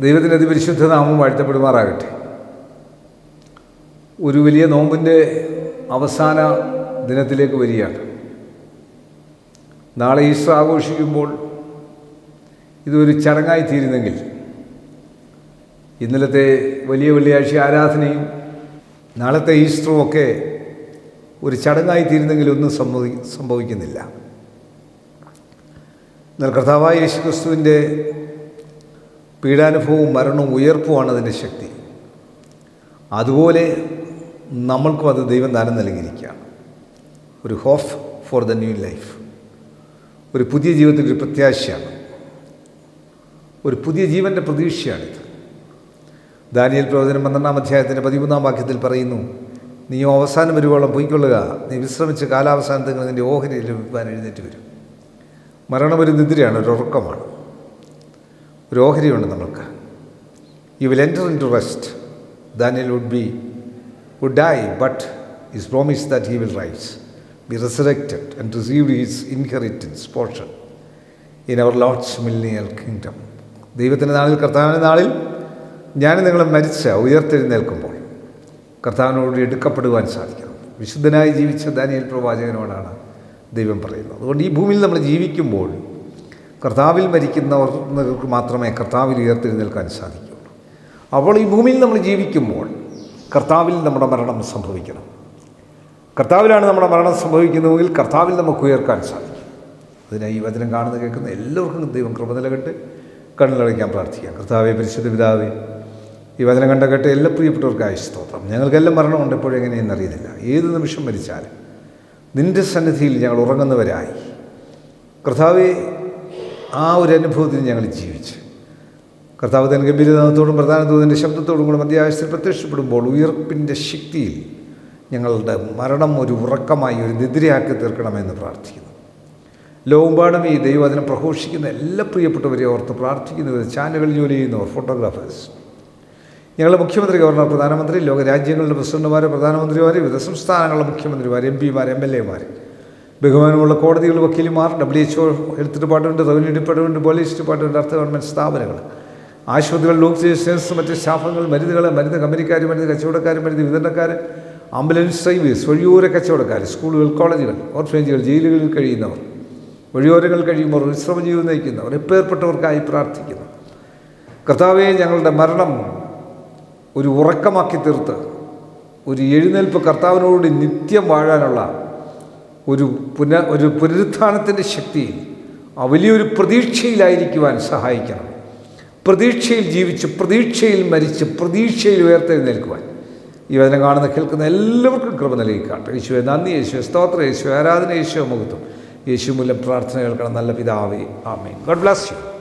ദൈവത്തിന്റെ അതിപരിശുദ്ധ നാമം വാഴ്ത്തപ്പെടുമാറാകട്ടെ. ഒരു വലിയ നോമ്പിന്റെ അവസാന ദിനത്തിലേക്ക് വരികയാണ്. നാളെ ഈസ്റ്റർ ആഘോഷിക്കുമ്പോൾ ഇതൊരു ചടങ്ങായി തീരുന്നെങ്കിൽ ഇന്നലത്തെ വലിയ വെള്ളിയാഴ്ച ആരാധനയും നാളത്തെ ഈസ്റ്ററും ഒക്കെ ഒരു ചടങ്ങായി തീരുന്നെങ്കിൽ ഒന്നും സംഭവി സംഭവിക്കുന്നില്ല. എന്നാൽ കർത്താവായ യേശുക്രിസ്തുവിന്റെ പീഡാനുഭവവും മരണവും ഉയർപ്പുമാണ് അതിന്റെ ശക്തി. അതുപോലെ നമ്മൾക്കും അത് ദൈവം ദാനം നൽകിയിരിക്കുകയാണ്. ഒരു hope for the new life ഒരു പുതിയ ജീവിതത്തിന്റെ ഒരു പ്രത്യാശയാണ്. ഒരു പുതിയ ജീവന്റെ പ്രതീക്ഷയാണിത്. ദാനിയൽ പ്രവചനം പന്ത്രണ്ടാം അധ്യായത്തിന്റെ പതിമൂന്നാം വാക്യത്തിൽ പറയുന്നു നീ അവസാനം വരുവോളം പൊയ്ക്കൊള്ളുക. നീ വിശ്രമിച്ച് കാലാവസാനത്തിൽ നിന്റെ ഓഹരി ലഭിക്കാൻ എഴുന്നേറ്റ് വരും. മരണം ഒരു നിദ്രയാണ് ഒരു ഉറക്കമാണ്. ഒരു ഓഹരിയുണ്ട് നമ്മൾക്ക്. You will enter into rest Daniel would be would die but his promise that he will rise be resurrected and receive his inheritance portion in our lord's millennial kingdom ദൈവത്തിന്റെ നാളിൽ കർത്താവിന്റെ നാളിൽ ഞാൻ നിങ്ങളെ മരിച്ച ഉയർത്തെഴുന്നേൽക്കുമ്പോൾ കർത്താവിനോട് എടുക്കപ്പെടുവാൻ സാധിക്കണം വിശുദ്ധനായി ജീവിച്ച ദാനിയൽ പ്രവാചകനോടാണ് ദൈവം പറയുന്നത്. അതുകൊണ്ട് ഈ ഭൂമിയിൽ നമ്മൾ ജീവിക്കുമ്പോൾ കർത്താവിൽ മരിക്കുന്നവർക്ക് മാത്രമേ കർത്താവിൽ ഉയർത്തെഴുന്നേൽക്കാൻ സാധിക്കുകയുള്ളൂ. അപ്പോൾ ഈ ഭൂമിയിൽ നമ്മൾ ജീവിക്കുമ്പോൾ കർത്താവിൽ നമ്മുടെ മരണം സംഭവിക്കണം. കർത്താവിലാണ് നമ്മുടെ മരണം സംഭവിക്കുന്നതെങ്കിൽ കർത്താവിൽ നമുക്ക് ഉയർക്കാൻ സാധിക്കും. അതിനായി ഈ വചനം കാണുന്ന കേൾക്കുന്ന എല്ലാവർക്കും ദൈവം കൃപ നിലകെട്ട് കണ്ണിലടയ്ക്കാൻ പ്രാർത്ഥിക്കാം. കർത്താവെ പരിശുദ്ധ പിതാവേ ഈ വചനം കണ്ട കേട്ട് എല്ലാ പ്രിയപ്പെട്ടവർക്കായി സ്തോത്രം. ഞങ്ങൾക്കെല്ലാം മരണമുണ്ട് എപ്പോഴെങ്ങനെയെന്ന് അറിയുന്നില്ല. ഏത് നിമിഷം മരിച്ചാലും നിന്റെ സന്നിധിയിൽ ഞങ്ങൾ ഉറങ്ങുന്നവരായി. കർത്താവെ ആ ഒരു അനുഭവത്തിൽ ഞങ്ങൾ ജീവിച്ചു. കർത്താവ് തന്നെ ഗംഭീരനാഥത്തോടും പ്രധാന ദൂതന്റെ ശബ്ദത്തോടും കൂടെ മധ്യാവശ്യത്തിൽ പ്രത്യക്ഷപ്പെടുമ്പോൾ ഉയർപ്പിന്റെ ശക്തിയിൽ ഞങ്ങളുടെ മരണം ഒരു ഉറക്കമായി ഒരു നിദ്രയാക്കി തീർക്കണമെന്ന് പ്രാർത്ഥിക്കുന്നു. ലോകമ്പാടും ഈ ദൈവവചനം പ്രഘോഷിക്കുന്ന എല്ലാ പ്രിയപ്പെട്ടവരെ ഓർത്ത് പ്രാർത്ഥിക്കുന്നവർ ചാനലുകളിൽ ജോലി ചെയ്യുന്നവർ ഫോട്ടോഗ്രാഫേഴ്സ്. ഞങ്ങളുടെ മുഖ്യമന്ത്രി ഗവർണർ പ്രധാനമന്ത്രി ലോകരാജ്യങ്ങളുടെ പ്രസിഡന്റുമാർ പ്രധാനമന്ത്രിമാർ വിവിധ സംസ്ഥാനങ്ങളുടെ മുഖ്യമന്ത്രിമാർ എം പിമാർ എം എൽ എമാർ ബഹുമാനമുള്ള കോടതികൾ വക്കീലുമാർ W H O health department revenue department police department അർത്ഥ ഗവൺമെന്റ് സ്ഥാപനങ്ങൾ. ആശുപത്രികൾ ഓക്സിജൻസ് മറ്റ് സ്റ്റാഫുകൾ മരുന്നുകൾ മരുന്ന് കമ്പനിക്കാർ മരുന്ന് കച്ചവടക്കാർ മരുന്ന് വിതരണക്കാർ ആംബുലൻസ് സർവീസ് വഴിയോര കച്ചവടക്കാർ സ്കൂളുകൾ കോളേജുകൾ ഓർഫനേജുകൾ ജയിലുകളിൽ കഴിയുന്നവർ വഴിയോരങ്ങൾ കഴിയുമ്പോൾ വിശ്രമ ജീവിതം നയിക്കുന്നവർ എപ്പേർപ്പെട്ടവർക്കായി പ്രാർത്ഥിക്കുന്നു. കർത്താവെ ഞങ്ങളുടെ മരണം ഒരു ഉറക്കമാക്കി തീർത്ത് ഒരു എഴുന്നേൽപ്പ് കർത്താവിനോട് നിത്യം വാഴാനുള്ള ഒരു പുന ഒരു പുനരുത്ഥാനത്തിന്റെ ശക്തിയിൽ വലിയൊരു പ്രതീക്ഷയിലായിരിക്കുവാൻ സഹായിക്കണം. പ്രതീക്ഷയിൽ ജീവിച്ച് പ്രതീക്ഷയിൽ മരിച്ച് പ്രതീക്ഷയിൽ ഉയർത്തെഴുന്നേൽക്കുവാൻ. ഈ വചനം കാണുന്ന കേൾക്കുന്ന എല്ലാവർക്കും കൃപ നൽകിക്കാട്ടെ. യേശുവെ നന്ദി യേശുവെ സ്തോത്ര യേശു ആരാധന യേശു മുഖത്തും യേശു മൂലം പ്രാർത്ഥന കേൾക്കണം. നല്ല പിതാവേ ആമേ ഗോഡ് ബ്ലാസ് യു.